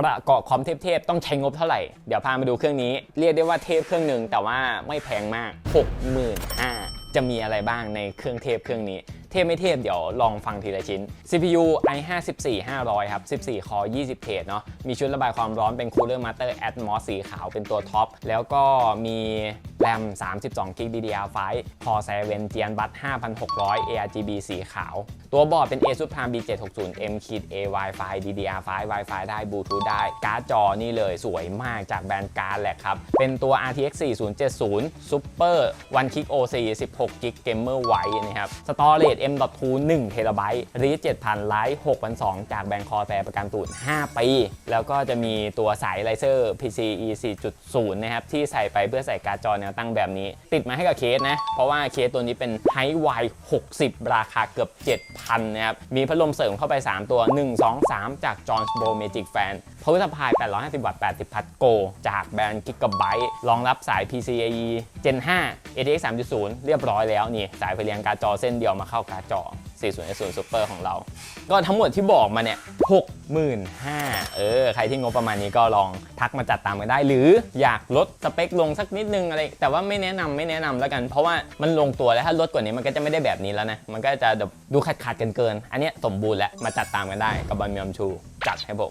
ประกอบคอมเทพๆต้องใช้งบเท่าไหร่ เดี๋ยวพามาดูเครื่องนี้ เรียกได้ว่าเทพเครื่องหนึ่งแต่ว่าไม่แพงมาก 65,000จะมีอะไรบ้างในเครื่องเทพเครื่องนี้ เทพไม่เทพเดี๋ยวลองฟังทีละชิ้น CPU i5 14500 ครับ 14 คอ 20 เทรดเนาะ มีชุดระบายความร้อนเป็น Cooler Master Atmos สีขาวเป็นตัวท็อป แล้วก็มีแรม 32 g b DDR5 Core 7 Gen Bus 5600 ARGB สีขาว ตัวบอร์ดเป็น ASUS Prime B760M A Wi-Fi DDR5 Wi-Fi ได้ Bluetooth ได้ การ์ดจอนี่เลยสวยมากจากแบรนด์การ์ดแหละครับ เป็นตัว RTX 4070 Super One Kick OC 16 g b Gamer White นะครับ Storage M.2 1 t b Read 7000 Lite 6002จากแบรนด์คอแ r ประกันตูน5ปี แล้วก็จะมีตัวสายไลเซอร์ PCIe 4.0 นะครับ ที่ใส่ไปเพื่อใส่การ์ดจอแนวตั้งแบบนี้ ติดมาให้กับเคสนะ เพราะว่าเคสตัวนี้เป็น High Y 60 ราคาเกือบ 7,000 นะครับ มีพัดลมเสริมเข้าไป 3 ตัว 1 2 3 จาก John b o Magic Fan Power Supply 850 วัตต์ 80 พัทโก จากแบรนด์ Gigabyte รองรับสาย PCIe Gen 5 ATX 3.0 เรียบร้อยแล้วนี่สายไฟเลี้ยงการ์ดจอเส้นเดียวมาเข้าการ์ดจอ40 Super ของเรา ก็ทั้งหมดที่บอกมาเนี่ย 65,000 เออ ใครที่งบประมาณนี้ก็ลองทักมาจัดตามกันได้ หรืออยากลดสเปคลงสักนิดนึงอะไร แต่ว่าไม่แนะนำไม่แนะนำแล้วกัน เพราะว่ามันลงตัวแล้วถ้าลดกว่านี้มันก็จะไม่ได้แบบนี้แล้วนะ มันก็จะดูขาดขาดๆกันเกิน อันนี้สมบูรณ์แล้วมาจัดตามกันได้กับบอลเมียมชูจัดให้ผม